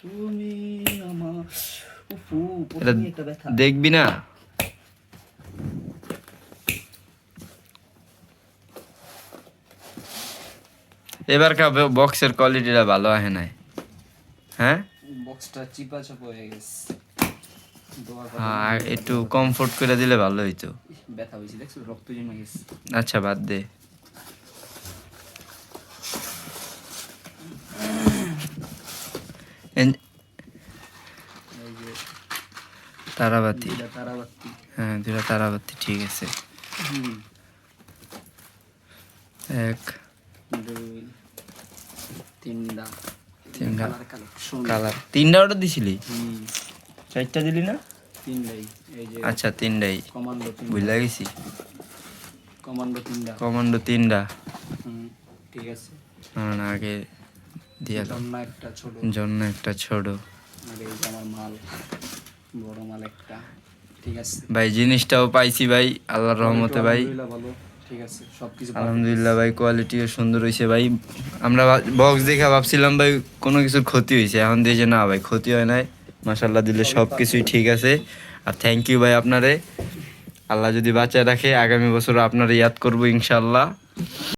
তুমি আমার উফু এটা প্রথমে একটা ব্যথা। দেখবি না? এবার কা বক্সের কোয়ালিটিটা ভালো আহে নাই। হ্যাঁ? বক্সটা চিপা চাপা হয়ে গেছে। হ্যাঁ একটু কমফোর্ট করে দিলে ভালো হইতো। ব্যথা হয়েছে দেখছ? রক্ত জমে গেছে। আচ্ছা বাদ দে। তারাবাতি। হ্যাঁ দুটা তারাবাতি ঠিক আছে। এক দুই তিনটা। তিনটা। কালার তিনটা অর্ডার দিছিলি? চারটা দিলি না? তিনটাই। এই যে আচ্ছা তিনটাই। বুঝলা গেছি। কমান্ডো তিনটা। কমান্ডো তিনটা। ঠিক আছে। আগে দিয়া দাও জন্না একটা ছোট। জন্য একটা ছোট। আমার মাল বড় মাল একটা। ঠিক আছে। ভাই জিনিসটাও পাইছি ভাই আল্লাহর রহমতে ভাই। আলহামদুলিল্লাহ ঠিক আছে সবকিছু আলহামদুলিল্লাহ ভাই কোয়ালিটিও সুন্দর হয়েছে ভাই। আমরা বক্স দেখে ভাবছিলাম ভাই কোনো কিছুর ক্ষতি হয়েছে এখন দিয়ে যে না ভাই ক্ষতি হয় নাই। মাসাল্লাহ দিলে সব কিছুই ঠিক আছে। আর থ্যাংক ইউ ভাই আপনারে। আল্লাহ যদি বাঁচায় রাখে আগামী বছর আপনারা ইয়াদ করব ইনশাল্লাহ